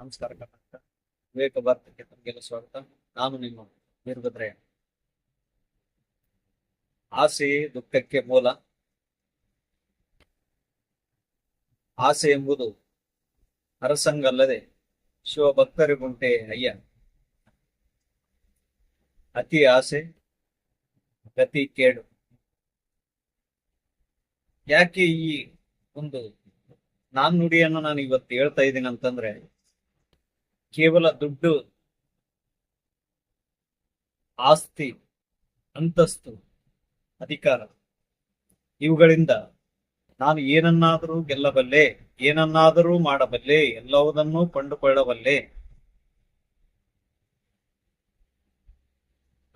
ನಮಸ್ಕಾರ ಕರ್ನಾಟಕ ವಿವೇಕ ಭಾರತಕ್ಕೆ ತಮಗೆಲ್ಲ ಸ್ವಾಗತ. ನಾನು ನಿಮ್ಮ ವೀರಭದ್ರಯ್ಯ. ಆಸೆ ದುಃಖಕ್ಕೆ ಮೂಲ. ಆಸೆ ಎಂಬುದು ಅರಸಂಗಲ್ಲದೆ ಶಿವಭಕ್ತರಿಗುಂಟೆ ಅಯ್ಯ. ಅತಿ ಆಸೆ, ಗತಿ ಕೇಡು. ಯಾಕೆ ಈ ಒಂದು ನಾಣ್ಣುಡಿಯನ್ನು ನಾನು ಇವತ್ತು ಹೇಳ್ತಾ ಇದ್ದೀನಿ ಅಂತಂದ್ರೆ ಕೇವಲ ದುಡ್ಡು, ಆಸ್ತಿ, ಅಂತಸ್ತು, ಅಧಿಕಾರ. ಇವುಗಳಿಂದ ನಾನು ಏನನ್ನಾದರೂ ಗೆಲ್ಲಬಲ್ಲೆ, ಏನನ್ನಾದರೂ ಮಾಡಬಲ್ಲೆ ಎಲ್ಲವುದನ್ನೂ ಕಂಡುಕೊಳ್ಳಬಲ್ಲೆ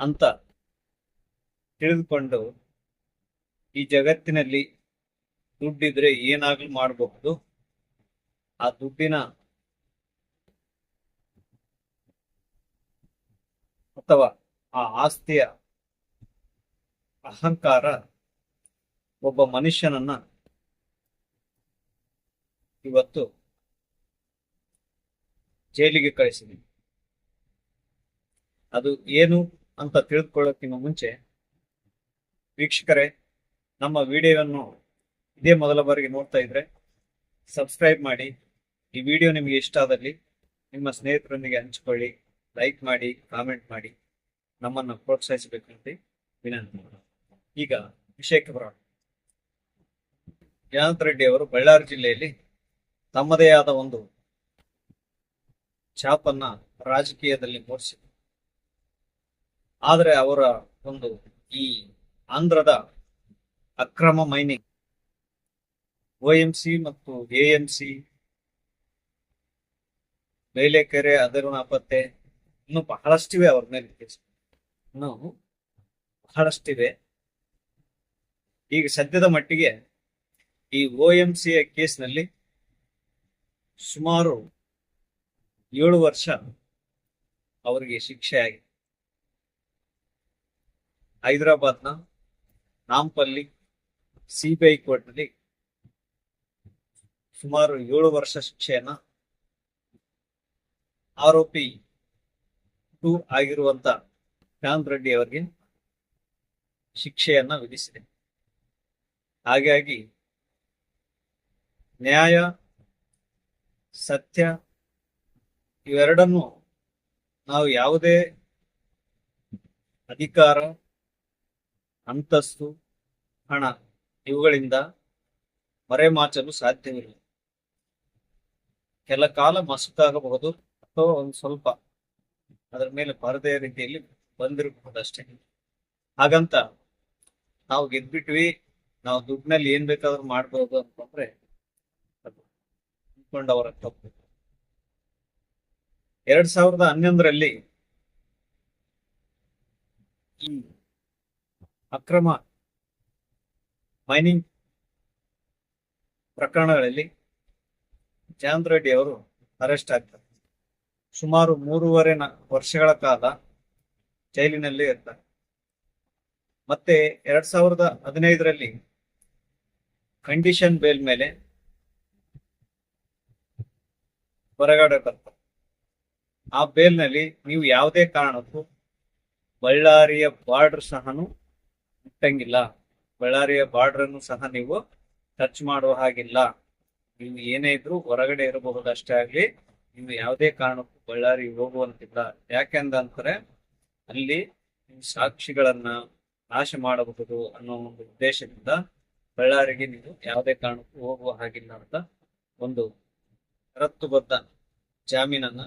ಅಂತ ತಿಳಿದುಕೊಂಡು ಈ ಜಗತ್ತಿನಲ್ಲಿ ದುಡ್ಡಿದ್ರೆ ಏನಾಗ್ಲೂ ಮಾಡಬಹುದು. ಆ ದುಡ್ಡಿನ ಅಥವಾ ಆ ಆಸ್ತಿಯ ಅಹಂಕಾರ ಒಬ್ಬ ಮನುಷ್ಯನನ್ನ ಇವತ್ತು ಜೈಲಿಗೆ ಕಳಿಸಿದೆ. ಅದು ಏನು ಅಂತ ತಿಳಿದುಕೊಳ್ಳೋಕ್ಕಿಂತ ಮುಂಚೆ ವೀಕ್ಷಕರೇ, ನಮ್ಮ ವಿಡಿಯೋವನ್ನು ಇದೇ ಮೊದಲ ಬಾರಿಗೆ ನೋಡ್ತಾ ಇದ್ರೆ ಸಬ್ಸ್ಕ್ರೈಬ್ ಮಾಡಿ. ಈ ವಿಡಿಯೋ ನಿಮಗೆ ಇಷ್ಟ ಆದಲ್ಲಿ ನಿಮ್ಮ ಸ್ನೇಹಿತರೊಂದಿಗೆ ಹಂಚಿಕೊಳ್ಳಿ. ಲೈಕ್ ಮಾಡಿ ಕಾಮೆಂಟ್ ಮಾಡಿ ನಮ್ಮನ್ನು ಪ್ರೋತ್ಸಾಹಿಸಬೇಕಂತ ವಿನಂತಿ ಈಗ ವಿಷಯಕ್ಕೆ ಬರೋಣ ಜಯಂತ್ ರೆಡ್ಡಿ ಅವರು ಬಳ್ಳಾರಿ ಜಿಲ್ಲೆಯಲ್ಲಿ ತಮ್ಮದೇ ಆದ ಒಂದು ಛಾಪನ್ನ ರಾಜಕೀಯದಲ್ಲಿ ಮೂಡಿಸಿದರು. ಆದರೆ ಅವರ ಒಂದು ಈ ಆಂಧ್ರದ ಅಕ್ರಮ ಮೈನಿಂಗ್ ಸಿ ಮತ್ತು ಎಎಂಸಿ ಬೇಲೆಕೆರೆ ಅದರ ನಾಪತ್ತೆ ಇನ್ನು ಬಹಳಷ್ಟಿವೆ ಅವ್ರ ಮೇಲೆ ಕೇಸ್ ಇನ್ನು ಬಹಳಷ್ಟಿವೆ. ಈಗ ಸದ್ಯದ ಮಟ್ಟಿಗೆ ಈ ಒ ಎಂ ಸಿ ಕೇಸ್ನಲ್ಲಿ ಸುಮಾರು ಏಳು ವರ್ಷ ಅವರಿಗೆ ಶಿಕ್ಷೆ ಆಗಿದೆ. ಹೈದರಾಬಾದ್ನ ನಾಂಪಲ್ಲಿ ಸಿಬಿಐ ಕೋರ್ಟ್ನಲ್ಲಿ ಸುಮಾರು ಏಳು ವರ್ಷ ಶಿಕ್ಷೆಯನ್ನ ಆರೋಪಿ ಟು ಆಗಿರುವಂತ ಶ್ಯಾಮ್ ರೆಡ್ಡಿ ಅವರಿಗೆ ಶಿಕ್ಷೆಯನ್ನ ವಿಧಿಸಿದೆ. ಹಾಗಾಗಿ ನ್ಯಾಯ, ಸತ್ಯ ಇವೆರಡನ್ನು ನಾವು ಯಾವುದೇ ಅಧಿಕಾರ, ಅಂತಸ್ತು, ಹಣ ಇವುಗಳಿಂದ ಮರೆಮಾಚಲು ಸಾಧ್ಯವಿಲ್ಲ. ಕೆಲ ಕಾಲ ಮಸುಕಾಗಬಹುದು ಅಥವಾ ಒಂದು ಸ್ವಲ್ಪ ಅದರ ಮೇಲೆ ಪರದೆ ರೀತಿಯಲ್ಲಿ ಬಂದಿರಬಹುದು ಅಷ್ಟೇ ಹಾಗಂತ ನಾವು ಗೆದ್ಬಿಟ್ವಿ, ನಾವು ದುಡ್ಡಿನಲ್ಲಿ ಏನ್ ಬೇಕಾದ್ರೂ ಮಾಡ್ಬೋದು ಅಂತಂದ್ರೆ ಅಂದ್ಕೊಂಡವರ ತಪ್ಪು. ಎರಡ್ ಸಾವಿರದ ಹನ್ನೊಂದರಲ್ಲಿ ಈ ಅಕ್ರಮ ಮೈನಿಂಗ್ ಪ್ರಕರಣಗಳಲ್ಲಿ ಜಯಂತ್ ರೆಡ್ಡಿ ಅವರು ಅರೆಸ್ಟ್ ಆಗ್ತಾರೆ. ಸುಮಾರು ಮೂರುವರೆ ವರ್ಷಗಳ ಕಾಲ ಜೈಲಿನಲ್ಲಿ ಇರ್ತಾರೆ ಮತ್ತೆ ಎರಡ್ ಸಾವಿರದ ಹದಿನೈದರಲ್ಲಿ ಕಂಡೀಷನ್ ಬೇಲ್ ಮೇಲೆ ಹೊರಗಡೆ ಬರ್ತಾರೆ ಆ ಬೇಲ್ನಲ್ಲಿ ನೀವು ಯಾವುದೇ ಕಾರಣಕ್ಕೂ ಬಳ್ಳಾರಿಯ ಬಾರ್ಡರ್ ಸಹನು ಮುಟ್ಟಂಗಿಲ್ಲ. ಬಳ್ಳಾರಿಯ ಬಾರ್ಡರ್ ಅನ್ನು ಸಹ ನೀವು ಟಚ್ ಮಾಡುವ ಹಾಗಿಲ್ಲ. ನೀವು ಏನೇ ಇದ್ರೂ ಹೊರಗಡೆ ಇರಬಹುದು ಅಷ್ಟೇ ಆಗ್ಲಿ ನೀವು ಯಾವುದೇ ಕಾರಣಕ್ಕೂ ಬಳ್ಳಾರಿ ಹೋಗುವಂತಿಲ್ಲ. ಯಾಕೆಂದಂದ್ರೆ ಅಲ್ಲಿ ಸಾಕ್ಷಿಗಳನ್ನ ನಾಶ ಮಾಡಬಹುದು ಅನ್ನೋ ಒಂದು ಉದ್ದೇಶದಿಂದ ಬಳ್ಳಾರಿಗೆ ನೀವು ಯಾವುದೇ ಕಾರಣಕ್ಕೂ ಹೋಗುವ ಹಾಗಿಲ್ಲ ಅಂತ ಒಂದು ಷರತ್ತುಬದ್ಧ ಜಾಮೀನನ್ನ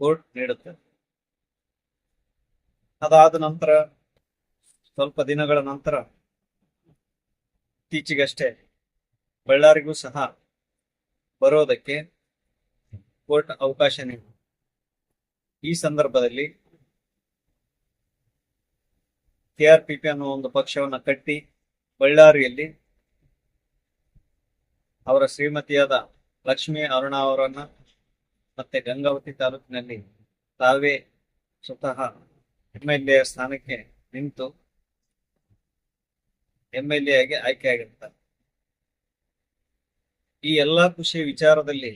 ಕೋರ್ಟ್ ನೀಡುತ್ತೆ. ಅದಾದ ನಂತರ ಸ್ವಲ್ಪ ದಿನಗಳ ನಂತರ ಇತ್ತೀಚೆಗಷ್ಟೇ ಬಳ್ಳಾರಿಗೂ ಸಹ ಬರೋದಕ್ಕೆ ಕೋರ್ಟ್ ಅವಕಾಶ ನೀಡಿದೆ. ಈ ಸಂದರ್ಭದಲ್ಲಿ ಕೆಆರ್ಪಿಪಿ ಅನ್ನೋ ಒಂದು ಪಕ್ಷವನ್ನ ಕಟ್ಟಿ ಬಳ್ಳಾರಿಯಲ್ಲಿ ಅವರ ಶ್ರೀಮತಿಯಾದ ಲಕ್ಷ್ಮೀ ಅರುಣ ಅವರನ್ನ ಮತ್ತೆ ಗಂಗಾವತಿ ತಾಲೂಕಿನಲ್ಲಿ ತಾವೇ ಸ್ವತಃ ಎಂ ಎಲ್ ಎ ಸ್ಥಾನಕ್ಕೆ ನಿಂತು ಎಂ ಎಲ್ ಎ ಆಗಿ ಆಯ್ಕೆಯಾಗಿರ್ತಾರೆ ಈ ಎಲ್ಲಾ ಖುಷಿ ವಿಚಾರದಲ್ಲಿ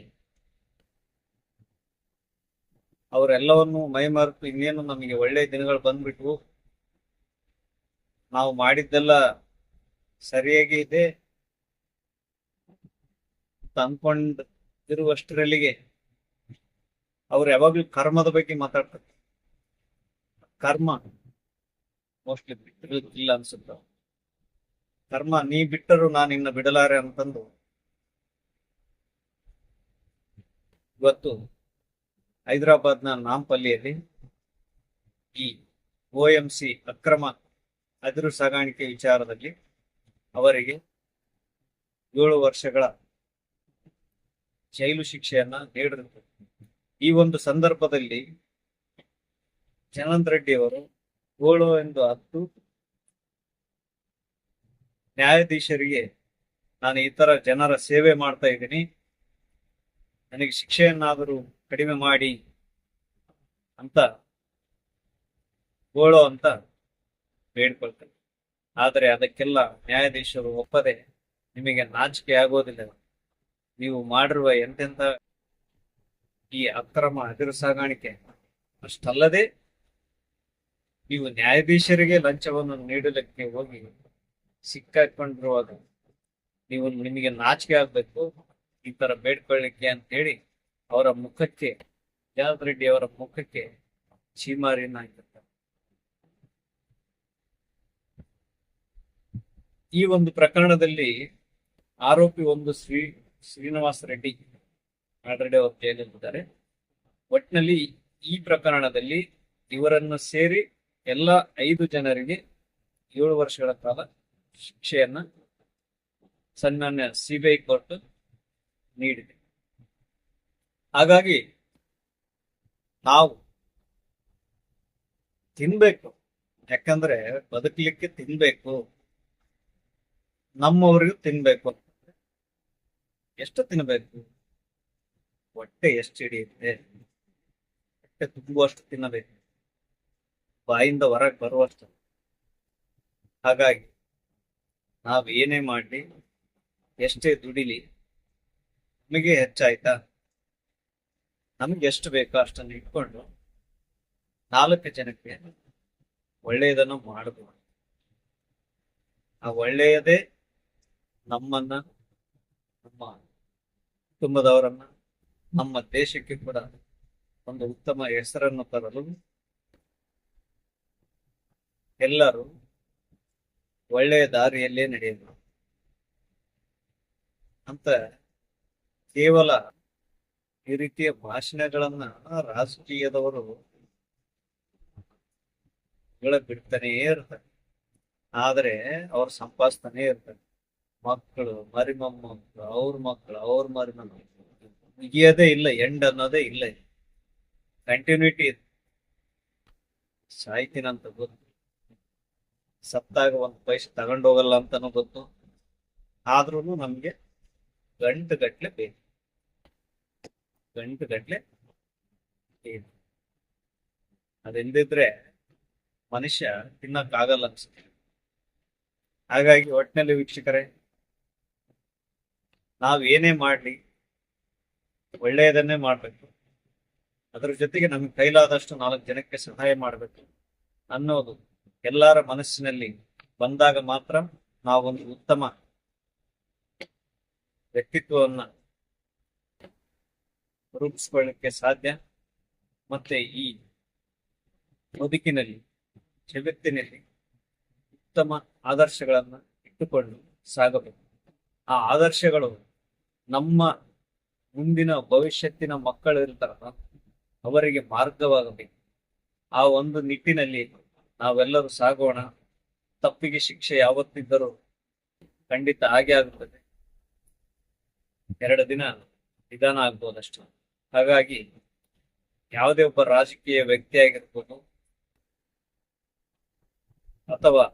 ಅವರೆಲ್ಲವನ್ನು ಮೈಮರೆತು ಇನ್ನೇನು ನಮಗೆ ಒಳ್ಳೆ ದಿನಗಳು ಬಂದ್ಬಿಟ್ವು. ನಾವು ಮಾಡಿದ್ದೆಲ್ಲ ಸರಿಯಾಗಿ ಇದೆ. ಅಂತ ಅನ್ಕೊಂಡಿರುವಷ್ಟರಲ್ಲಿಗೆ ಅವ್ರು ಯಾವಾಗ್ಲೂ ಕರ್ಮದ ಬಗ್ಗೆ ಮಾತಾಡ್ತಾರೆ. ಕರ್ಮ ಮೋಸ್ಟ್ಲಿ ಬಿಟ್ಟಿಲ್ಲ ಅನ್ಸುತ್ತ. ಕರ್ಮ ನೀ ಬಿಟ್ಟರು ನಾನು ಇನ್ನ ಬಿಡಲಾರೆ ಅಂತಂದು ಇವತ್ತು ಹೈದರಾಬಾದ್ನ ನಾಂಪಲ್ಲಿಯಲ್ಲಿ ಈ ಓ ಎಂ ಸಿ ಅಕ್ರಮ ಅದಿರು ಸಾಗಾಣಿಕೆ ವಿಚಾರದಲ್ಲಿ ಅವರಿಗೆ ಏಳು ವರ್ಷಗಳ ಜೈಲು ಶಿಕ್ಷೆಯನ್ನ ನೀಡಿದ್ರು. ಈ ಒಂದು ಸಂದರ್ಭದಲ್ಲಿ ಜನಂದ್ ರೆಡ್ಡಿ ಅವರು ಏಳು ಎಂದು ಹತ್ತು ನ್ಯಾಯಾಧೀಶರಿಗೆ ನಾನು ಇತರ ತರ ಜನರ ಸೇವೆ ಮಾಡ್ತಾ ಇದ್ದೀನಿ. ನನಗೆ ಶಿಕ್ಷೆಯನ್ನಾದರೂ ಕಡಿಮೆ ಮಾಡಿ ಅಂತ ಹೋಳೋ ಅಂತ ಬೇಡ್ಕೊಳ್ತಾರೆ ಆದರೆ ಅದಕ್ಕೆಲ್ಲ ನ್ಯಾಯಾಧೀಶರು ಒಪ್ಪದೆ ನಿಮಗೆ ನಾಚಿಕೆ ಆಗೋದಿಲ್ಲ. ನೀವು ಮಾಡಿರುವ ಎಂತೆಂಥ ಈ ಅಕ್ರಮ ಅದಿರು ಸಾಗಾಣಿಕೆ ಅಷ್ಟಲ್ಲದೆ ನೀವು ನ್ಯಾಯಾಧೀಶರಿಗೆ ಲಂಚವನ್ನು ನೀಡಲಿಕ್ಕೆ ಹೋಗಿ ಸಿಕ್ಕಾಕೊಂಡಿರುವಾಗ ನೀವು ನಿಮಗೆ ನಾಚಿಕೆ ಆಗ್ಬೇಕು. ಈ ತರ ಬೇಡ್ಕೊಳ್ಳಿಕ್ಕೆ ಅಂತ ಹೇಳಿ ಅವರ ಮುಖಕ್ಕೆ ಜನಾರ್ದನ್ ರೆಡ್ಡಿ ಅವರ ಮುಖಕ್ಕೆ ಚೀಮಾರಿಯನ್ನ ಹಾಕಿರ್ತಾರೆ. ಈ ಒಂದು ಪ್ರಕರಣದಲ್ಲಿ ಆರೋಪಿ ಒಂದು ಶ್ರೀ, ಶ್ರೀನಿವಾಸ್ ರೆಡ್ಡಿ ಆಲ್ರೆಡಿ ಅವರು ಜೈಲಲ್ಲಿದ್ದಾರೆ ಒಟ್ಟಿನಲ್ಲಿ ಈ ಪ್ರಕರಣದಲ್ಲಿ ಇವರನ್ನು ಸೇರಿ ಎಲ್ಲ ಐದು ಜನರಿಗೆ ಏಳು ವರ್ಷಗಳ ಕಾಲ ಶಿಕ್ಷೆಯನ್ನ ಸನ್ಮಾನ್ಯ ಸಿಬಿಐ ಕೋರ್ಟ್ ನೀಡಿದೆ. ಹಾಗಾಗಿ ನಾವು ತಿನ್ಬೇಕು. ಯಾಕಂದ್ರೆ ಬದುಕಲಿಕ್ಕೆ ತಿನ್ಬೇಕು. ನಮ್ಮವರಿಗೂ ತಿನ್ಬೇಕು ಎಷ್ಟು ತಿನ್ಬೇಕು? ಹೊಟ್ಟೆ ಎಷ್ಟು ಹಿಡಿಯುತ್ತೆ? ಹೊಟ್ಟೆ ತುಂಬುವಷ್ಟು ತಿನ್ನಬೇಕು. ಬಾಯಿಂದ ಹೊರಗೆ ಬರುವಷ್ಟು. ಹಾಗಾಗಿ ನಾವ್ ಏನೇ ಮಾಡ್ಲಿ, ಎಷ್ಟೇ ದುಡಿಲಿ ನಮಗೆ ಹೆಚ್ಚಾಯ್ತಾ? ನಮ್ಗೆ ಎಷ್ಟು ಬೇಕೋ ಅಷ್ಟನ್ನು ಇಟ್ಕೊಂಡು ನಾಲ್ಕು ಜನಕ್ಕೆ ಒಳ್ಳೆಯದನ್ನು ಮಾಡಬಹುದು ಆ ಒಳ್ಳೆಯದೇ ನಮ್ಮನ್ನ, ನಮ್ಮ ಕುಟುಂಬದವರನ್ನ, ನಮ್ಮ ದೇಶಕ್ಕೆ ಕೂಡ ಒಂದು ಉತ್ತಮ ಹೆಸರನ್ನು ತರಲು ಎಲ್ಲರೂ ಒಳ್ಳೆಯ ದಾರಿಯಲ್ಲೇ ನಡೆಯಬೇಕು. ಅಂತ ಕೇವಲ ಈ ರೀತಿಯ ಭಾಷಣಗಳನ್ನ ರಾಜಕೀಯದವರು ಹೇಳ ಬಿಡ್ತಾನೇ ಇರ್ತಾರೆ. ಆದ್ರೆ ಅವ್ರ ಸಂಪಾದಿಸ್ತಾನೆ ಇರ್ತಾರೆ. ಮಕ್ಕಳು ಮರಿಮೊಮ್ಮಕ್ಕಳು ಅವ್ರ ಮಕ್ಕಳು ಅವ್ರ ಮರಿಮಮ್ಮ ಮುಗಿಯೋದೇ ಇಲ್ಲ ಎಂಡ್ ಅನ್ನೋದೇ ಇಲ್ಲ ಕಂಟಿನ್ಯೂಟಿ ಸಾಯ್ತೀನಂತ ಗೊತ್ತು. ಸತ್ತಾಗ ಒಂದು ಪೈಸೆ ತಗೊಂಡೋಗಲ್ಲ ಅಂತಾನು ಗೊತ್ತು. ಆದ್ರೂ ನಮ್ಗೆ ಗಂಟು ಗಟ್ಲೆ ಬೇಕು. ಗಂಟು ಗಟ್ಟಲೆ ಅದೆಂದಿದ್ರೆ ಮನುಷ್ಯ ತಿನ್ನಕ್ಕಾಗಲ್ಲ ಅನ್ಸುತ್ತೆ. ಹಾಗಾಗಿ ಒಟ್ಟಿನಲ್ಲಿ ವೀಕ್ಷಕರೇ, ನಾವ್ ಏನೇ ಮಾಡ್ಲಿ, ಒಳ್ಳೆಯದನ್ನೇ ಮಾಡ್ಬೇಕು. ಅದ್ರ ಜೊತೆಗೆ ನಮ್ಗೆ ಕೈಲಾದಷ್ಟು ನಾಲ್ಕು ಜನಕ್ಕೆ ಸಹಾಯ ಮಾಡ್ಬೇಕು ಅನ್ನೋದು ಎಲ್ಲರ ಮನಸ್ಸಿನಲ್ಲಿ ಬಂದಾಗ ಮಾತ್ರ ನಾವೊಂದು ಉತ್ತಮ ವ್ಯಕ್ತಿತ್ವವನ್ನ ರೂಪಿಸ್ಕೊಳ್ಳಿಕ್ಕೆ ಸಾಧ್ಯ. ಮತ್ತೆ ಈ ಬದುಕಿನಲ್ಲಿ, ಜಗತ್ತಿನಲ್ಲಿ ಉತ್ತಮ ಆದರ್ಶಗಳನ್ನ ಇಟ್ಟುಕೊಂಡು ಸಾಗಬೇಕು. ಆ ಆದರ್ಶಗಳು ನಮ್ಮ ಮುಂದಿನ ಭವಿಷ್ಯತ್ತಿನ ಮಕ್ಕಳು ಇರ್ತಾರಲ್ಲ ಅವರಿಗೆ ಮಾರ್ಗವಾಗಬೇಕು. ಆ ಒಂದು ನಿಟ್ಟಿನಲ್ಲಿ ನಾವೆಲ್ಲರೂ ಸಾಗೋಣ. ತಪ್ಪಿಗೆ ಶಿಕ್ಷೆ ಯಾವತ್ತಿದ್ದರೂ ಖಂಡಿತ ಹಾಗೆ ಆಗುತ್ತದೆ. ಎರಡು ದಿನ ನಿಧಾನ ಆಗ್ಬೋದಷ್ಟು. ಹಾಗಾಗಿ ಯಾವುದೇ ಒಬ್ಬ ರಾಜಕೀಯ ವ್ಯಕ್ತಿ ಆಗಿರ್ಬೋದು ಅಥವಾ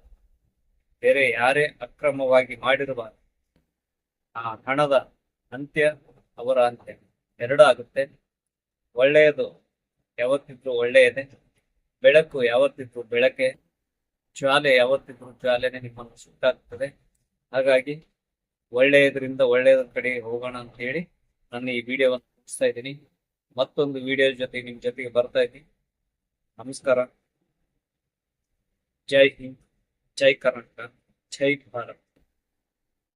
ಬೇರೆ ಯಾರೇ ಅಕ್ರಮವಾಗಿ ಮಾಡಿರುವ ಆ ಹಣದ ಅಂತ್ಯ ಅವರ ಅಂತ್ಯ ಎರಡು ಆಗುತ್ತೆ. ಒಳ್ಳೆಯದು ಯಾವತ್ತಿದ್ರೂ ಒಳ್ಳೆಯದೇ, ಬೆಳಕು ಯಾವತ್ತಿದ್ರು ಬೆಳಕೆ, ಜ್ವಾಲೆ ಯಾವತ್ತಿದ್ರು ಜ್ವಾಲೆನೆ ನಿಮ್ಮನ್ನು ಸುಟ್ಟಾಗ್ತದೆ ಹಾಗಾಗಿ ಒಳ್ಳೆಯದರಿಂದ ಒಳ್ಳೆಯದ್ರ ಕಡೆ ಹೋಗೋಣ ಅಂತ ಹೇಳಿ ನಾನು ಈ ವಿಡಿಯೋವನ್ನು ಮುಗಿಸ್ತಾ ಇದ್ದೀನಿ. ಮತ್ತೊಂದು ವಿಡಿಯೋ ಜೊತೆ ನಿಮ್ ಜೊತೆಗೆ ಬರ್ತಾ ಇದ್ದೀನಿ. ನಮಸ್ಕಾರ. ಜೈ ಹಿಂದ್, ಜೈ ಕರ್ನಾಟಕ, ಜೈ ಭಾರತ್.